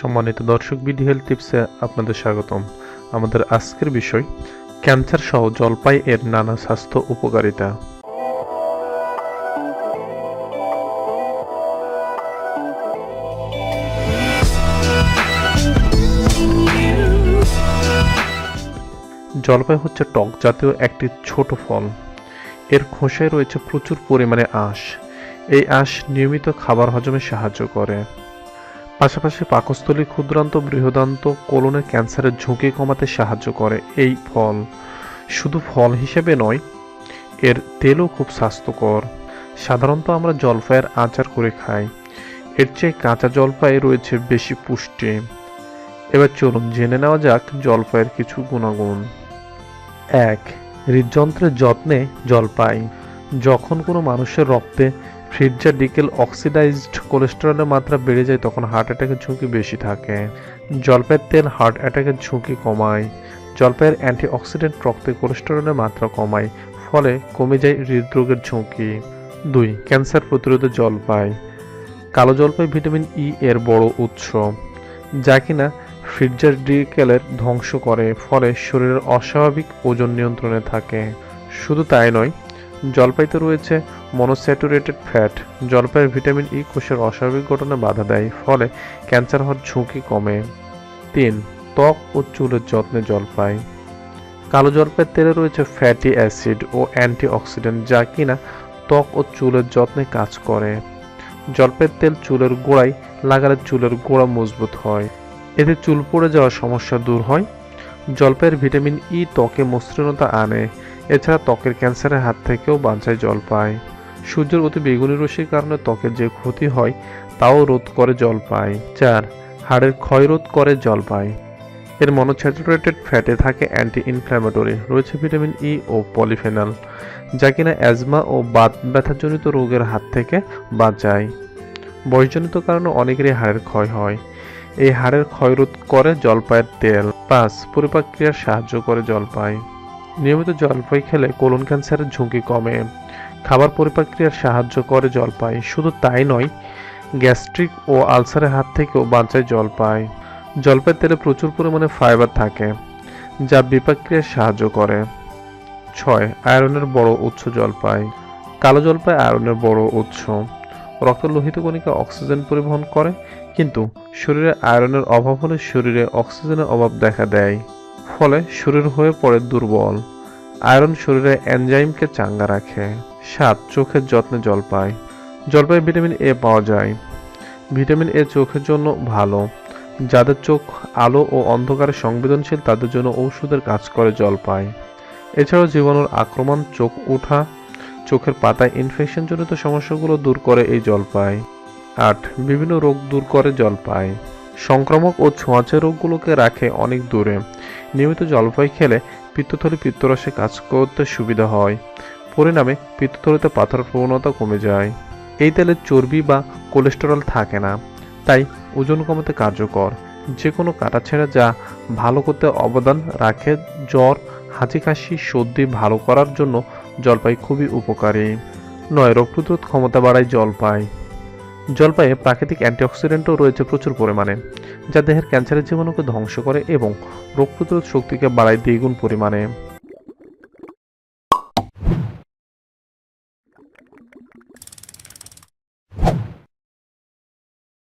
সম্মানিত দর্শক BD health টিপসে আপনাদের স্বাগতম। আমাদের আজকের বিষয়, ক্যান্সার সহ জলপাই এর নানা স্বাস্থ্য উপকারিতা। জলপাই হচ্ছে টক জাতীয় একটি ছোট ফল। এর খোসায় রয়েছে প্রচুর পরিমাণে আঁশ। এই আঁশ নিয়মিত খাবার হজমে সাহায্য করে। পাশাপাশি পাকস্থলী ক্ষুদ্রান্ত বৃহদান্ত কোলনের ক্যান্সারের ঝুঁকি কমাতে সাহায্য করে এই ফল। শুধু ফল হিসেবে নয়, এর তেলও খুব স্বাস্থ্যকর। সাধারণত আমরা জলপাইয়ের আচার করে খাই। এর চেয়ে কাঁচা জলপাই রয়েছে বেশি পুষ্টি। এবার চলুন জেনে নেওয়া যাক জলপাইয়ের কিছু গুণাগুণ। এক, হৃদযন্ত্রের যত্নে জলপাই। যখন কোনো মানুষের রক্তে ফ্রিজার ডিকেল অক্সিডাইজড কোলেস্টেরলের মাত্রা বেড়ে যায়, তখন হার্ট অ্যাটাকের ঝুঁকি বেশি থাকে। জলপাইয়ের তেল হার্ট অ্যাটাকের ঝুঁকি কমায়। জলপাইয়ের অ্যান্টিঅক্সিডেন্ট রক্তে কোলেস্টেরলের মাত্রা কমায়, ফলে কমে যায় হৃদরোগের ঝুঁকি। দুই, ক্যান্সার প্রতিরোধে জলপাই। কালো জলপাই ভিটামিন ই এর বড় উৎস, যা কিনা ফ্রিজার ডিকেলের ধ্বংস করে, ফলে শরীরের অস্বাভাবিক ওজন নিয়ন্ত্রণে থাকে। শুধু তাই নয়, জলপাইতে রয়েছে মনোস্যাচুরেটেড ফ্যাট জলপাইয়ের ভিটামিন ই কোষের অস্বাভাবিক গঠনে বাধা দেয়, ফলে ক্যান্সার হওয়ার ঝুঁকি কমে। তিন, ত্বক ও চুলের যত্নে জলপাই। কালো জলপাইয়ের তেলে রয়েছে ফ্যাটি অ্যাসিড ও অ্যান্টিঅক্সিডেন্ট যা কিনা ত্বক ও চুলের যত্নে কাজ করে। জলপাইয়ের তেল চুলের গোড়ায় লাগালে চুলের গোড়া মজবুত হয়। এতে চুল পড়ে যাওয়ার সমস্যা দূর হয়। জলপাইয়ের ভিটামিন ই ত্বকে মসৃণতা আনে। এছাড়া ত্বকের ক্যান্সারের হাত থেকেও বাঁচায় জলপাই। সূর্যের অতি বেগুনি রশ্মির কারণে ত্বকের যে ক্ষতি হয়, তাও রোধ করে জলপাই চার, হাড়ের ক্ষয় রোধ করে জলপাই এর মনোস্যাচুরেটেড ফ্যাটে থাকে অ্যান্টি ইনফ্ল্যামেটরি রয়েছে ভিটামিন ই ও পলিফেনল যা কিনা অ্যাজমা ও বাত ব্যথাজনিত রোগের হাত থেকে বাঁচায়। বয়সজনিত কারণে অনেকেরই হাড়ের ক্ষয় হয়। এই হাড়ের ক্ষয়রোধ করে জলপাইয়ের তেল। পাঁচ, পরিপাক ক্রিয়ার সাহায্য করে জলপাই নিয়মিত জলপাই খেলে কোলন ক্যান্সারের ঝুঁকি কমে। খাবার পরিপাক ক্রিয়ার সাহায্য করে জলপাই শুধু তাই নয়, গ্যাস্ট্রিক ও আলসারের হাত থেকেও বাঁচায় জল জলপাই জলপাই তেলে প্রচুর পরিমাণে ফাইবার থাকে, যা বিপাক্রিয়ায় সাহায্য করে। ছয়, আয়রনের বড় উৎস জলপাই কালো জলপাই আয়রনের বড় উৎস। রক্ত লোহিত কণিকা অক্সিজেন পরিবহন করে, কিন্তু শরীরে আয়রনের অভাব হলে শরীরে অক্সিজেনের অভাব দেখা দেয়। ফলে শরীর হয়ে পড়ে দুর্বল। আয়রন শরীরে এনজাইমকে চাঙ্গা রাখে। সাত, চোখের যত্নে জলপাই জলপাই ভিটামিন এ পাওয়া যায়। ভিটামিন এ চোখের জন্য ভালো। যাদের চোখ আলো ও অন্ধকারে সংবেদনশীল, তাদের জন্য ঔষধের কাজ করে জলপাই এছাড়াও জীবাণুর আক্রমণ, চোখ ওঠা চোখের পাতায় ইনফেকশনজনিত সমস্যাগুলো দূর করে এই জলপাই আট, বিভিন্ন রোগ দূর করে জলপাই সংক্রামক ও ছোঁয়াচে রোগগুলোকে রাখে অনেক দূরে। নিয়মিত জলপাই খেলে পিত্তথলি, পিত্তরসে কাজ করতে সুবিধা হয়। পরিণামে পিত্তথলিতে পাথরের প্রবণতা কমে যায়। এই তেলে চর্বি বা কোলেস্টেরল থাকে না। তাই ওজন কমাতে কার্যকর। যে কোনো কাটাছেঁড়া যা ভালো করতে অবদান রাখে, জ্বর হাঁচি কাশি সর্দি ভালো করার জন্য জলপাই খুবই উপকারী। নয়, রোগ প্রতিরোধ ক্ষমতা বাড়ায় জলপাই। জলপাইয়ে প্রাকৃতিক অ্যান্টিঅক্সিডেন্টও রয়েছে প্রচুর পরিমাণে, যা দেহের ক্যান্সারের জীবাণুকে ধ্বংস করে এবং রোগ প্রতিরোধ শক্তিকে বাড়ায় দ্বিগুণ পরিমাণে।